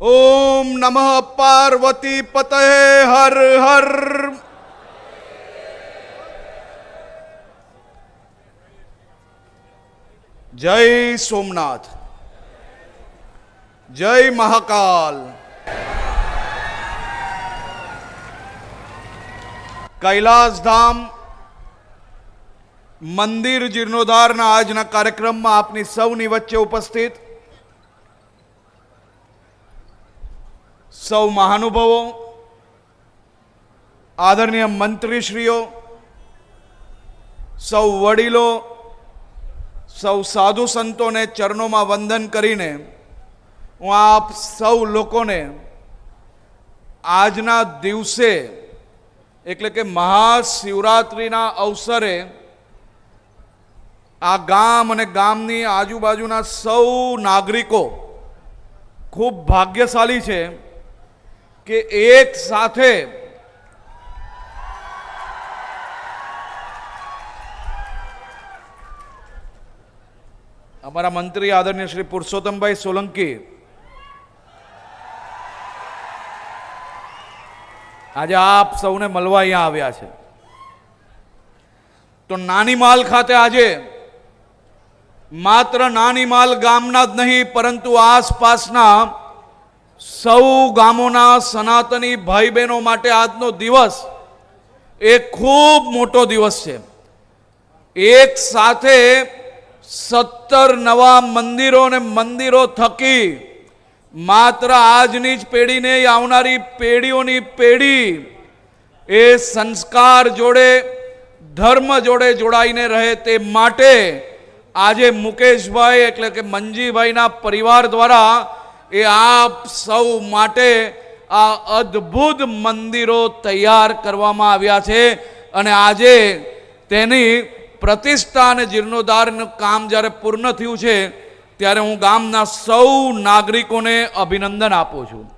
ઓમ નમઃ પાર્વતી પતય, હર હર. જય સોમનાથ. જય મહાકાલ. કૈલાસધામ મંદિર જીર્ણોદ્ધારના આજના કાર્યક્રમમાં આપની સૌની વચ્ચે ઉપસ્થિત સૌ મહાનુભાવો, આદરણીય મંત્રીશ્રીઓ, સૌ વડીલો, સૌ સાધુ સંતોને ચરણોમાં વંદન કરીને હું આપ સૌ લોકોને આજના દિવસે એટલે કે મહાશિવરાત્રિના અવસરે આ ગામ અને ગામની આજુબાજુના સૌ નાગરિકો ખૂબ ભાગ્યશાળી છે. કે એક સાથે અમારા મંત્રી આદરણીય શ્રી પુરુષોત્તમભાઈ સોલંકી આજે આપ સૌને મળવા અહીંયા આવ્યા છે. તો નાની માલ ખાતે આજે માત્ર નાની માલ ગામના જ નહીં, પરંતુ આસપાસના સૌ ગામોના સનાતની ભાઈ બહેનો માટે આજનો દિવસ એ ખૂબ મોટો દિવસ છે. એક સાથે સત્તર નવા મંદિરો અને મંદિરો થકી માત્ર આજની જ પેઢીને આવનારી પેઢીઓની પેઢી એ સંસ્કાર જોડે, ધર્મ જોડે જોડાઈને રહે તે માટે આજે મુકેશભાઈ એટલે કે મંજીભાઈના પરિવાર દ્વારા એ આપ સૌ માટે આ અદ્ભુત મંદિરો તૈયાર કરવામાં આવ્યા છે. અને આજે તેની પ્રતિષ્ઠા અને જીર્ણોદ્ધારનું કામ જ્યારે પૂર્ણ થયું છે, ત્યારે હું ગામના સૌ નાગરિકોને અભિનંદન આપું છું.